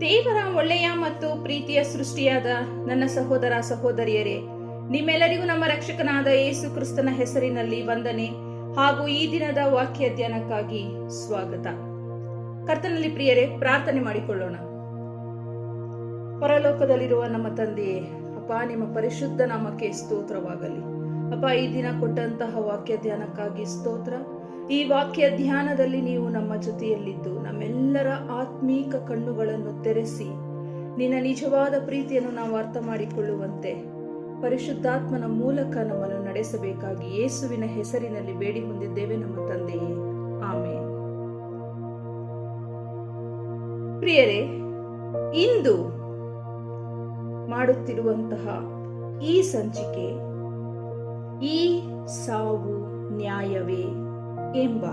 ದೇವರ ಒಳ್ಳೆಯ ಮತ್ತು ಪ್ರೀತಿಯ ಸೃಷ್ಟಿಯಾದ ನನ್ನ ಸಹೋದರ ಸಹೋದರಿಯರೇ, ನಿಮ್ಮೆಲ್ಲರಿಗೂ ನಮ್ಮ ರಕ್ಷಕನಾದ ಯೇಸು ಕ್ರಿಸ್ತನ ಹೆಸರಿನಲ್ಲಿ ವಂದನೆ ಹಾಗೂ ಈ ದಿನದ ವಾಕ್ಯ ಧ್ಯಾನಕ್ಕಾಗಿ ಸ್ವಾಗತ. ಕರ್ತನಲ್ಲಿ ಪ್ರಿಯರೇ, ಪ್ರಾರ್ಥನೆ ಮಾಡಿಕೊಳ್ಳೋಣ. ಪರಲೋಕದಲ್ಲಿರುವ ನಮ್ಮ ತಂದೆಯೇ, ಅಪ್ಪ, ನಿಮ್ಮ ಪರಿಶುದ್ಧ ನಾಮಕ್ಕೆ ಸ್ತೋತ್ರವಾಗಲಿ. ಅಪ್ಪ, ಈ ದಿನ ಕೊಟ್ಟಂತಹ ವಾಕ್ಯ ಧ್ಯಾನಕ್ಕಾಗಿ ಸ್ತೋತ್ರ. ಈ ವಾಕ್ಯ ಧ್ಯಾನದಲ್ಲಿ ನೀವು ನಮ್ಮ ಜೊತೆಯಲ್ಲಿದ್ದು, ನಮ್ಮೆಲ್ಲರ ಆತ್ಮೀಕ ಕಣ್ಣುಗಳನ್ನು ತೆರೆಸಿ, ನಿನ್ನ ನಿಜವಾದ ಪ್ರೀತಿಯನ್ನು ನಾವು ಅರ್ಥ ಮಾಡಿಕೊಳ್ಳುವಂತೆ ಪರಿಶುದ್ಧಾತ್ಮನ ಮೂಲಕ ನಮ್ಮನ್ನು ನಡೆಸಬೇಕಾಗಿ ಯೇಸುವಿನ ಹೆಸರಿನಲ್ಲಿ ಬೇಡಿ ಹೊಂದಿದ್ದೇವೆ ನಮ್ಮ ತಂದೆಯೇ. ಆಮೇಲೆ ಪ್ರಿಯರೇ, ಇಂದು ಮಾಡುತ್ತಿರುವಂತಹ ಈ ಸಂಚಿಕೆ, ಈ ಸಾವು ನ್ಯಾಯವೇ? ಎಂಬ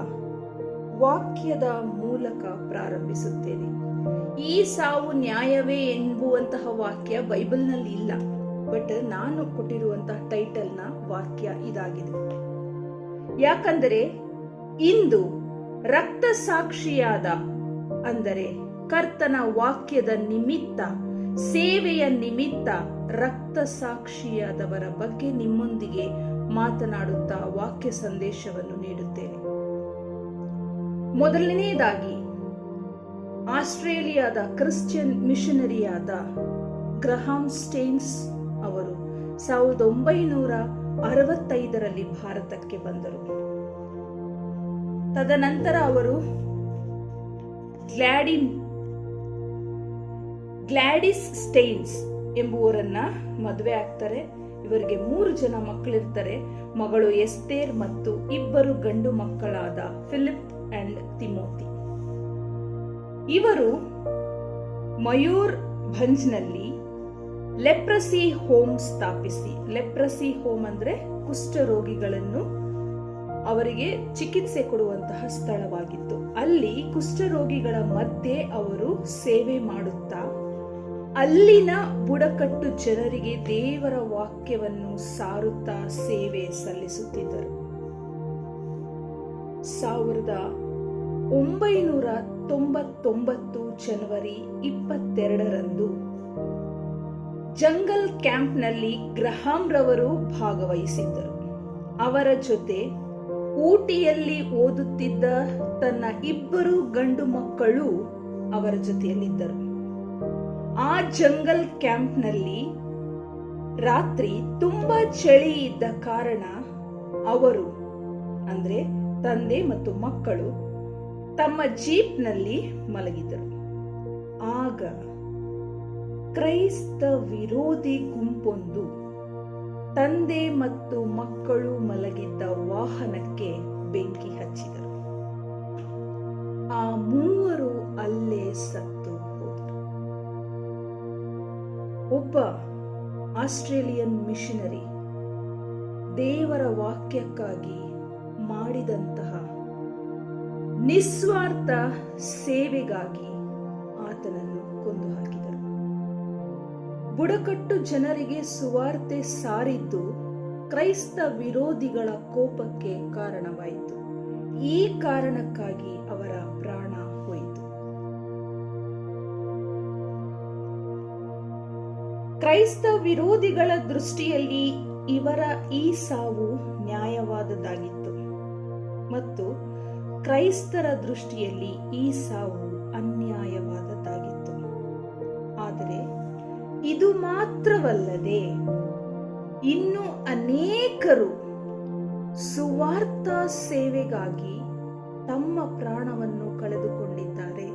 ವಾಕ್ಯದ ಮೂಲಕ ಪ್ರಾರಂಭಿಸುತ್ತೇನೆ. ಈ ಸಾವು ನ್ಯಾಯವೇ ಎಂಬುವಂತಹ ವಾಕ್ಯ ಬೈಬಲ್ನಲ್ಲಿ ಇಲ್ಲ, ಬಟ್ ನಾನು ಕೊಟ್ಟಿರುವಂತಹ ಟೈಟಲ್ನ ವಾಕ್ಯ ಇದಾಗಿದೆ. ಯಾಕಂದರೆ ಇಂದು ರಕ್ತ ಸಾಕ್ಷಿಯಾದ ಅಂದರೆ ಕರ್ತನ ವಾಕ್ಯದ ನಿಮಿತ್ತ, ಸೇವೆಯ ನಿಮಿತ್ತ ರಕ್ತ ಸಾಕ್ಷಿಯಾದವರ ಬಗ್ಗೆ ನಿಮ್ಮೊಂದಿಗೆ ಮಾತನಾಡುತ್ತಾ ವಾಕ್ಯ ಸಂದೇಶವನ್ನು ನೀಡುತ್ತೇನೆ. ಮೊದಲನೆಯದಾಗಿ ಆಸ್ಟ್ರೇಲಿಯಾದ ಕ್ರಿಶ್ಚಿಯನ್ ಮಿಷನರಿಯಾದ ಗ್ರಹಾಂ ಸ್ಟೇನ್ಸ್ ಅವರು ಸಾವಿರದ ಒಂಬೈನೂರ ಅರವತ್ತೈದರಲ್ಲಿ ಭಾರತಕ್ಕೆ ಬಂದರು. ತದನಂತರ ಅವರು ಗ್ಲಾಡಿನ್ ಗ್ಲಾಡಿಸ್ ಸ್ಟೇನ್ಸ್ ಎಂಬುವರನ್ನ ಮದುವೆ ಆಗ್ತಾರೆ. ಇವರಿಗೆ ಮೂರು ಜನ ಮಕ್ಕಳಿರ್ತಾರೆ. ಮಗಳು ಎಸ್ತೇರ್ ಮತ್ತು ಇಬ್ಬರು ಗಂಡು ಮಕ್ಕಳಾದ ಫಿಲಿಪ್ ಅಂಡ್ ತಿಮೋತಿ ಇವರು ಮಯೂರ್ ಭಂಜ್ನಲ್ಲಿ ಲೆಪ್ರಸಿ ಹೋಮ್ ಸ್ಥಾಪಿಸಿ, ಲೆಪ್ರಸಿ ಹೋಮ್ ಅಂದ್ರೆ ಕುಷ್ಠರೋಗಿಗಳನ್ನು ಅವರಿಗೆ ಚಿಕಿತ್ಸೆ ಕೊಡುವಂತಹ ಸ್ಥಳವಾಗಿತ್ತು. ಅಲ್ಲಿ ಕುಷ್ಠರೋಗಿಗಳ ಮಧ್ಯೆ ಅವರು ಸೇವೆ ಮಾಡುತ್ತಾ, ಅಲ್ಲಿನ ಬುಡಕಟ್ಟು ಜನರಿಗೆ ದೇವರ ವಾಕ್ಯವನ್ನು ಸಾರುತ್ತಾ ಸೇವೆ ಸಲ್ಲಿಸುತ್ತಿದ್ದರು. ಸಾವಿರದ ಒಂಬೈನೂರ ತೊಂಬತ್ತೊಂಬತ್ತು ಜನವರಿ ಇಪ್ಪತ್ತೆರಡರಂದು ಜಂಗಲ್ ಕ್ಯಾಂಪ್ನಲ್ಲಿ ಗ್ರಹಾಂ ರವರು ಭಾಗವಹಿಸಿದ್ದರು. ಅವರ ಜೊತೆ ಊಟಿಯಲ್ಲಿ ಓದುತ್ತಿದ್ದ ತನ್ನ ಇಬ್ಬರು ಗಂಡು ಮಕ್ಕಳು ಅವರ ಜೊತೆಯಲ್ಲಿದ್ದರು. ಆ ಜಂಗಲ್ ಕ್ಯಾಂಪ್ನಲ್ಲಿ ರಾತ್ರಿ ತುಂಬಾ ಚಳಿ ಇದ್ದ ಕಾರಣ ಅವರು, ಅಂದ್ರೆ ತಂದೆ ಮತ್ತು ಮಕ್ಕಳು ತಮ್ಮ ಜೀಪ್ನಲ್ಲಿ ಮಲಗಿದರು. ಆಗ ಕ್ರೈಸ್ತ ವಿರೋಧಿ ಗುಂಪೊಂದು ತಂದೆ ಮತ್ತು ಮಕ್ಕಳು ಮಲಗಿದ್ದ ವಾಹನಕ್ಕೆ ಬೆಂಕಿ ಹಚ್ಚಿದರು. ಆ ಮೂವರು ಅಲ್ಲೇ ಸತ್ತು ಹೋದರು. ಒಬ್ಬ ಆಸ್ಟ್ರೇಲಿಯನ್ ಮಿಷನರಿ ದೇವರ ವಾಕ್ಯಕ್ಕಾಗಿ ಮಾಡಿದಂತಹ ನಿಸ್ವಾರ್ಥ ಸೇವೆಗಾಗಿ ಆತನನ್ನು ಕೊಂದು ಹಾಕಿದರು ಬುಡಕಟ್ಟು ಜನರಿಗೆ ಸುವಾರ್ತೆ ಸಾರಿದ್ದು ಕ್ರೈಸ್ತ ವಿರೋಧಿಗಳ ಕೋಪಕ್ಕೆ ಕಾರಣವಾಯಿತು. ಈ ಕಾರಣಕ್ಕಾಗಿ ಅವರ ಪ್ರಾಣ ಹೋಯಿತು. ಕ್ರೈಸ್ತ ವಿರೋಧಿಗಳ ದೃಷ್ಟಿಯಲ್ಲಿ ಇವರ ಈ ಸಾವು ನ್ಯಾಯವಾದದ್ದಾಗಿತ್ತು. ಮತ್ತು ಕ್ರೈಸ್ತರ ದೃಷ್ಟಿಯಲ್ಲಿ ಈ ಸಾವು ಅನ್ಯಾಯವಾದದ್ದಾಗಿತ್ತು. ಆದರೆ ಇದು ಮಾತ್ರವಲ್ಲದೆ ಇನ್ನು ಅನೇಕರು ಸುವಾರ್ಥ ಸೇವೆಗಾಗಿ ತಮ್ಮ ಪ್ರಾಣವನ್ನು ಕಳೆದುಕೊಂಡಿದ್ದಾರೆ.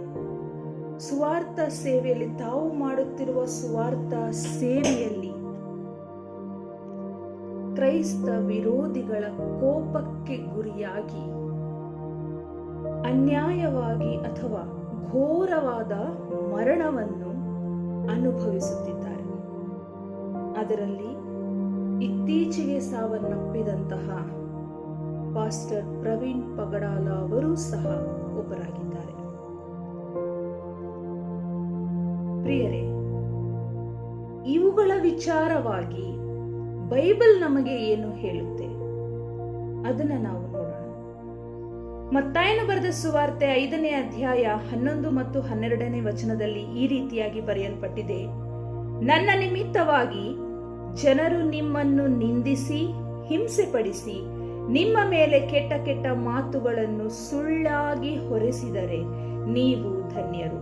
ಸುವಾರ್ಥ ಸೇವೆಯಲ್ಲಿ ತಾವು ಮಾಡುತ್ತಿರುವ ಸುವಾರ್ಥ ಸೇವೆಯಲ್ಲಿ ಕ್ರೈಸ್ತ ವಿರೋಧಿಗಳ ಕೋಪಕ್ಕೆ ಗುರಿಯಾಗಿ ಅನ್ಯಾಯವಾಗಿ ಅಥವಾ ಘೋರವಾದ ಮರಣವನ್ನು ಅನುಭವಿಸುತ್ತಿದ್ದಾರೆ. ಅದರಲ್ಲಿ ಇತ್ತೀಚೆಗೆ ಸಾವನ್ನಪ್ಪಿದಂತಹ ಪಾಸ್ಟರ್ ಪ್ರವೀಣ್ ಪಗಡಾಲ ಅವರೂ ಸಹ ಒಬ್ಬರಾಗಿದ್ದಾರೆ. ಪ್ರಿಯರೇ, ಇವುಗಳ ವಿಚಾರವಾಗಿ ಬೈಬಲ್ ನಮಗೆ ಏನು ಹೇಳುತ್ತೆ? ಅದನ್ನ ನಾವು ಮತ್ತಾಯನು ಬರೆದ ಸುವಾರ್ತೆ ಐದನೇ ಅಧ್ಯಾಯ ಹನ್ನೊಂದು ಮತ್ತು ಹನ್ನೆರಡನೇ ವಚನದಲ್ಲಿ ಈ ರೀತಿಯಾಗಿ ಬರೆಯಲ್ಪಟ್ಟಿದೆ. ನನ್ನ ನಿಮಿತ್ತವಾಗಿ ಜನರು ನಿಮ್ಮನ್ನು ನಿಂದಿಸಿ, ಹಿಂಸೆಪಡಿಸಿ, ನಿಮ್ಮ ಮೇಲೆ ಕೆಟ್ಟ ಕೆಟ್ಟ ಮಾತುಗಳನ್ನು ಸುಳ್ಳಾಗಿ ಹೊರೆಸಿದರೆ ನೀವು ಧನ್ಯರು.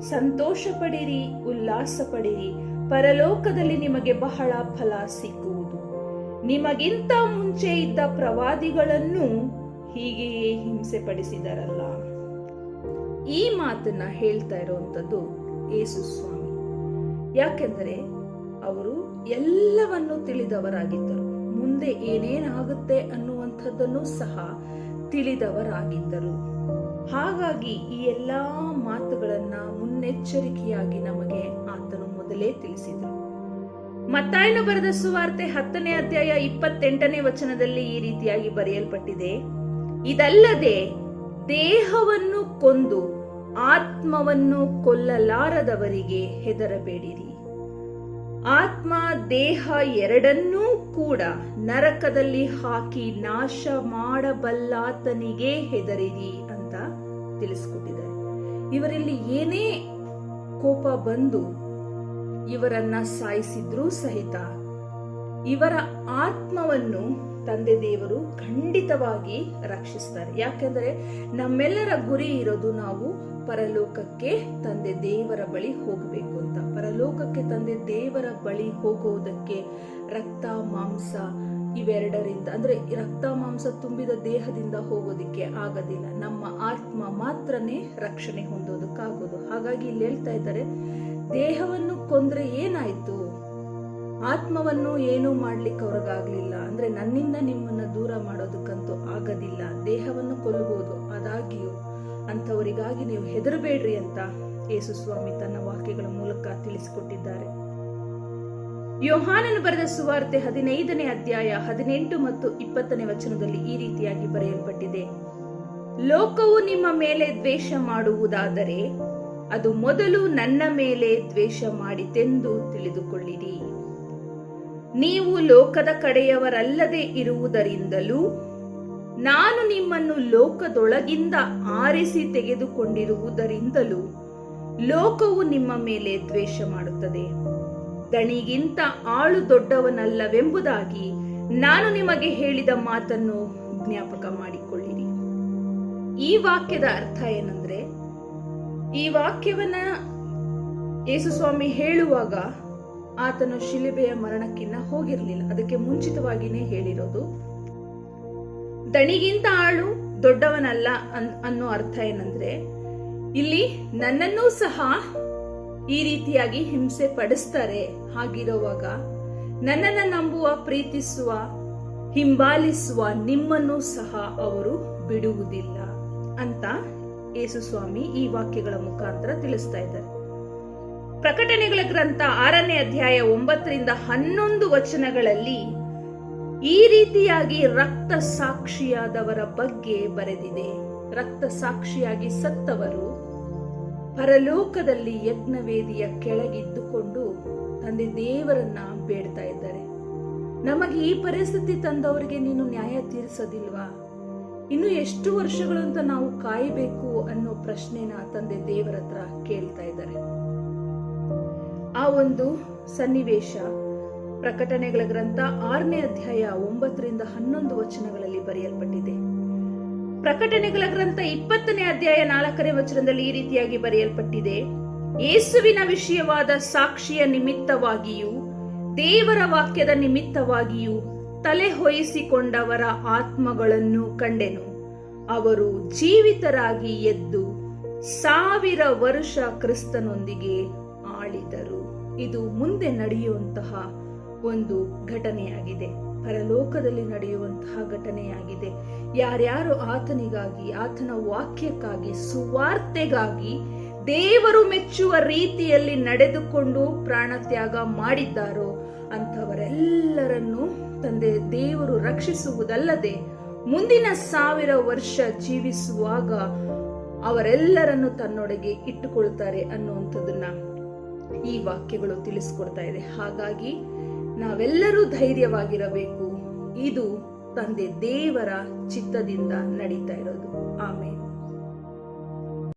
ಸಂತೋಷ ಪಡಿರಿ ಉಲ್ಲಾಸ ಪಡಿರಿ ಪರಲೋಕದಲ್ಲಿ ನಿಮಗೆ ಬಹಳ ಫಲ ಸಿಕ್ಕುವುದು. ನಿಮಗಿಂತ ಮುಂಚೆ ಇದ್ದ ಪ್ರವಾದಿಗಳನ್ನು ಹೀಗೆಯೇ ಹಿಂಸೆ ಪಡಿಸಿದರಲ್ಲ ಈ ಮಾತನ್ನ ಹೇಳ್ತಾ ಇರುವಂತದ್ದು ಯೇಸು ಸ್ವಾಮಿ. ಯಾಕೆಂದರೆ ಅವರು ಎಲ್ಲವನ್ನು ತಿಳಿದವರಾಗಿದ್ದರು. ಮುಂದೆ ಏನೇನಾಗುತ್ತೆ ಅನ್ನುವಂಥದ್ದನ್ನು ಸಹ ತಿಳಿದವರಾಗಿದ್ದರು. ಹಾಗಾಗಿ ಈ ಎಲ್ಲಾ ಮಾತುಗಳನ್ನ ಮುನ್ನೆಚ್ಚರಿಕೆಯಾಗಿ ನಮಗೆ ಆತನು ಮೊದಲೇ ತಿಳಿಸಿದರು. ಮತ್ತಾಯನು ಬರೆದ ಸುವಾರ್ತೆ ಹತ್ತನೇ ಅಧ್ಯಾಯ ಇಪ್ಪತ್ತೆಂಟನೇ ವಚನದಲ್ಲಿ ಈ ರೀತಿಯಾಗಿ ಬರೆಯಲ್ಪಟ್ಟಿದೆ. ಇದಲ್ಲದೆ ದೇಹವನ್ನು ಕೊಂದು ಆತ್ಮವನ್ನು ಕೊಲ್ಲಲಾರದವರಿಗೆ ಹೆದರಬೇಡಿರಿ. ಆತ್ಮ ದೇಹ ಎರಡನ್ನೂ ಕೂಡ ನರಕದಲ್ಲಿ ಹಾಕಿ ನಾಶ ಮಾಡಬಲ್ಲಾತನಿಗೆ ಹೆದರಿರಿ ಅಂತ ತಿಳಿಸ್ಕೊಟ್ಟಿದ್ದಾರೆ. ಇವರಲ್ಲಿ ಏನೇ ಕೋಪ ಬಂದು ಇವರನ್ನ ಸಾಯಿಸಿದ್ರೂ ಸಹಿತ ಇವರ ಆತ್ಮವನ್ನು ತಂದೆ ದೇವರು ಖಂಡಿತವಾಗಿ ರಕ್ಷಿಸ್ತಾರೆ. ಯಾಕೆಂದರೆ ನಮ್ಮೆಲ್ಲರ ಗುರಿ ಇರೋದು ನಾವು ಪರಲೋಕಕ್ಕೆ ತಂದೆ ದೇವರ ಬಳಿ ಹೋಗಬೇಕು ಅಂತ. ಪರಲೋಕಕ್ಕೆ ತಂದೆ ದೇವರ ಬಳಿ ಹೋಗುವುದಕ್ಕೆ ರಕ್ತ, ಮಾಂಸ ಇವೆರಡರಿಂದ, ಅಂದ್ರೆ ರಕ್ತ, ಮಾಂಸ ತುಂಬಿದ ದೇಹದಿಂದ ಹೋಗೋದಿಕ್ಕೆ ಆಗೋದಿಲ್ಲ. ನಮ್ಮ ಆತ್ಮ ಮಾತ್ರನೇ ರಕ್ಷಣೆ ಹೊಂದೋದಕ್ಕಾಗೋದು. ಹಾಗಾಗಿ ಇಲ್ಲಿ ಹೇಳ್ತಾ ಇದ್ದಾರೆ, ದೇಹವನ್ನು ಕೊಂದ್ರೆ ಏನಾಯ್ತು? ಆತ್ಮವನ್ನು ಏನೂ ಮಾಡ್ಲಿಕ್ಕೆ ಅವ್ರಿಗಾಗ್ಲಿಲ್ಲ. ನನ್ನಿಂದ ನಿಮ್ಮನ್ನು ದೂರ ಮಾಡೋದಕ್ಕಂತೂ ಆಗದಿಲ್ಲ. ದೇಹವನ್ನು ಕೊಲ್ಲಬಹುದು ಆದಾಗಿಯೂ ಅಂಥವರಿಗಾಗಿ ನೀವು ಹೆದರಬೇಡ್ರಿ ಅಂತ ಯೇಸು ಸ್ವಾಮಿ ತನ್ನ ವಾಕ್ಯಗಳ ಮೂಲಕ ತಿಳಿಸಿಕೊಟ್ಟಿದ್ದಾರೆ. ಯೋಹಾನನು ಬರೆದ ಸುವಾರ್ತೆ ಹದಿನೈದನೇ ಅಧ್ಯಾಯ ಹದಿನೆಂಟು ಮತ್ತು ಇಪ್ಪತ್ತನೇ ವಚನದಲ್ಲಿ ಈ ರೀತಿಯಾಗಿ ಬರೆಯಲ್ಪಟ್ಟಿದೆ. ಲೋಕವು ನಿಮ್ಮ ಮೇಲೆ ದ್ವೇಷ ಮಾಡುವುದಾದರೆ ಅದು ಮೊದಲು ನನ್ನ ಮೇಲೆ ದ್ವೇಷ ಮಾಡಿತೆಂದು ತಿಳಿದುಕೊಳ್ಳಿರಿ. ನೀವು ಲೋಕದ ಕಡೆಯವರಲ್ಲದೆ ಇರುವುದರಿಂದಲೂ ನಾನು ನಿಮ್ಮನ್ನು ಲೋಕದೊಳಗಿಂದ ಆರಿಸಿ ತೆಗೆದುಕೊಂಡಿರುವುದರಿಂದಲೂ ಲೋಕವು ನಿಮ್ಮ ಮೇಲೆ ದ್ವೇಷ ಮಾಡುತ್ತದೆ. ದಣಿಗಿಂತ ಆಳು ದೊಡ್ಡವನಲ್ಲವೆಂಬುದಾಗಿ ನಾನು ನಿಮಗೆ ಹೇಳಿದ ಮಾತನ್ನು ಜ್ಞಾಪಕ ಮಾಡಿಕೊಳ್ಳಿರಿ. ಈ ವಾಕ್ಯದ ಅರ್ಥ ಏನಂದ್ರೆ, ಈ ವಾಕ್ಯವನ್ನ ಯೇಸುಸ್ವಾಮಿ ಹೇಳುವಾಗ ಆತನು ಶಿಲುಬೆಯ ಮರಣಕ್ಕಿನ್ನ ಹೋಗಿರಲಿಲ್ಲ. ಅದಕ್ಕೆ ಮುಂಚಿತವಾಗಿನೇ ಹೇಳಿರೋದು, ದಣಿಗಿಂತ ಆಳು ದೊಡ್ಡವನಲ್ಲ ಅನ್- ಅನ್ನೋ ಅರ್ಥ ಏನಂದ್ರೆ, ಇಲ್ಲಿ ನನ್ನನ್ನೂ ಸಹ ಈ ರೀತಿಯಾಗಿ ಹಿಂಸೆ ಪಡಿಸ್ತಾರೆ. ಹಾಗಿರುವಾಗ ನನ್ನನ್ನ ನಂಬುವ, ಪ್ರೀತಿಸುವ, ಹಿಂಬಾಲಿಸುವ ನಿಮ್ಮನ್ನು ಸಹ ಅವರು ಬಿಡುವುದಿಲ್ಲ ಅಂತ ಯೇಸು ಸ್ವಾಮಿ ಈ ವಾಕ್ಯಗಳ ಮುಖಾಂತರ ತಿಳಿಸ್ತಾ ಇದ್ದಾರೆ. ಪ್ರಕಟಣೆಗಳ ಗ್ರಂಥ ಆರನೇ ಅಧ್ಯಾಯ ಒಂಬತ್ತರಿಂದ ಹನ್ನೊಂದು ವಚನಗಳಲ್ಲಿ ಈ ರೀತಿಯಾಗಿ ರಕ್ತ ಸಾಕ್ಷಿಯಾದವರ ಬಗ್ಗೆ ಬರೆದಿದೆ. ರಕ್ತ ಸಾಕ್ಷಿಯಾಗಿ ಸತ್ತವರು ಪರಲೋಕದಲ್ಲಿ ಯಜ್ಞವೇದಿಯ ಕೆಳಗಿದ್ದುಕೊಂಡು ತಂದೆ ದೇವರನ್ನ ಬೇಡ್ತಾ ಇದ್ದಾರೆ. ನಮಗೆ ಈ ಪರಿಸ್ಥಿತಿ ತಂದವರಿಗೆ ನೀನು ನ್ಯಾಯ ತೀರಿಸೋದಿಲ್ವಾ? ಇನ್ನು ಎಷ್ಟು ವರ್ಷಗಳಂತ ನಾವು ಕಾಯಬೇಕು ಅನ್ನೋ ಪ್ರಶ್ನೆನ ತಂದೆ ದೇವರ ಹತ್ರ ಕೇಳ್ತಾ ಇದ್ದಾರೆ. ಆ ಒಂದು ಸನ್ನಿವೇಶ. ಪ್ರಕಟಣೆಗಳ ಗ್ರಂಥ ಆರನೇ ಅಧ್ಯಾಯ ಒಂಬತ್ತರಿಂದ ಹನ್ನೊಂದು ವಚನಗಳಲ್ಲಿ ಬರೆಯಲ್ಪಟ್ಟಿದೆ. ಪ್ರಕಟಣೆಗಳ ಗ್ರಂಥ ಇಪ್ಪತ್ತನೇ ಅಧ್ಯಾಯ ನಾಲ್ಕನೇ ವಚನದಲ್ಲಿ ಈ ರೀತಿಯಾಗಿ ಬರೆಯಲ್ಪಟ್ಟಿದೆ. ಯೇಸುವಿನ ವಿಷಯವಾದ ಸಾಕ್ಷಿಯ ನಿಮಿತ್ತವಾಗಿಯೂ, ದೇವರ ವಾಕ್ಯದ ನಿಮಿತ್ತವಾಗಿಯೂ ತಲೆ ಹೊಯಿಸಿಕೊಂಡವರ ಆತ್ಮಗಳನ್ನು ಕಂಡೆನು. ಅವರು ಜೀವಿತರಾಗಿ ಎದ್ದು ಸಾವಿರ ವರ್ಷ ಕ್ರಿಸ್ತನೊಂದಿಗೆ ಆಳಿದರು. ಇದು ಮುಂದೆ ನಡೆಯುವಂತಹ ಒಂದು ಘಟನೆಯಾಗಿದೆ. ಪರಲೋಕದಲ್ಲಿ ನಡೆಯುವಂತಹ ಘಟನೆಯಾಗಿದೆ. ಯಾರ್ಯಾರು ಆತನಿಗಾಗಿ, ಆತನ ವಾಕ್ಯಕ್ಕಾಗಿ, ಸುವಾರ್ತೆಗಾಗಿ ದೇವರು ಮೆಚ್ಚುವ ರೀತಿಯಲ್ಲಿ ನಡೆದುಕೊಂಡು ಪ್ರಾಣತ್ಯಾಗ ಮಾಡಿದ್ದಾರೋ ಅಂಥವರೆಲ್ಲರನ್ನು ತಂದೆ ದೇವರು ರಕ್ಷಿಸುವುದಲ್ಲದೆ ಮುಂದಿನ ಸಾವಿರ ವರ್ಷ ಜೀವಿಸುವಾಗ ಅವರೆಲ್ಲರನ್ನು ತನ್ನೊಡೆಗೆ ಇಟ್ಟುಕೊಳ್ತಾರೆ ಅನ್ನುವಂಥದ್ದನ್ನ ಈ ವಾಕ್ಯಗಳು ತಿಳಿಸ್ಕೊಡ್ತಾ ಇದೆ. ಹಾಗಾಗಿ ನಾವೆಲ್ಲರೂ ಧೈರ್ಯವಾಗಿರಬೇಕು. ಇದು ತಂದೆ ದೇವರ ಚಿತ್ತದಿಂದ ನಡೀತಾ ಇರೋದು. ಆಮೇಲೆ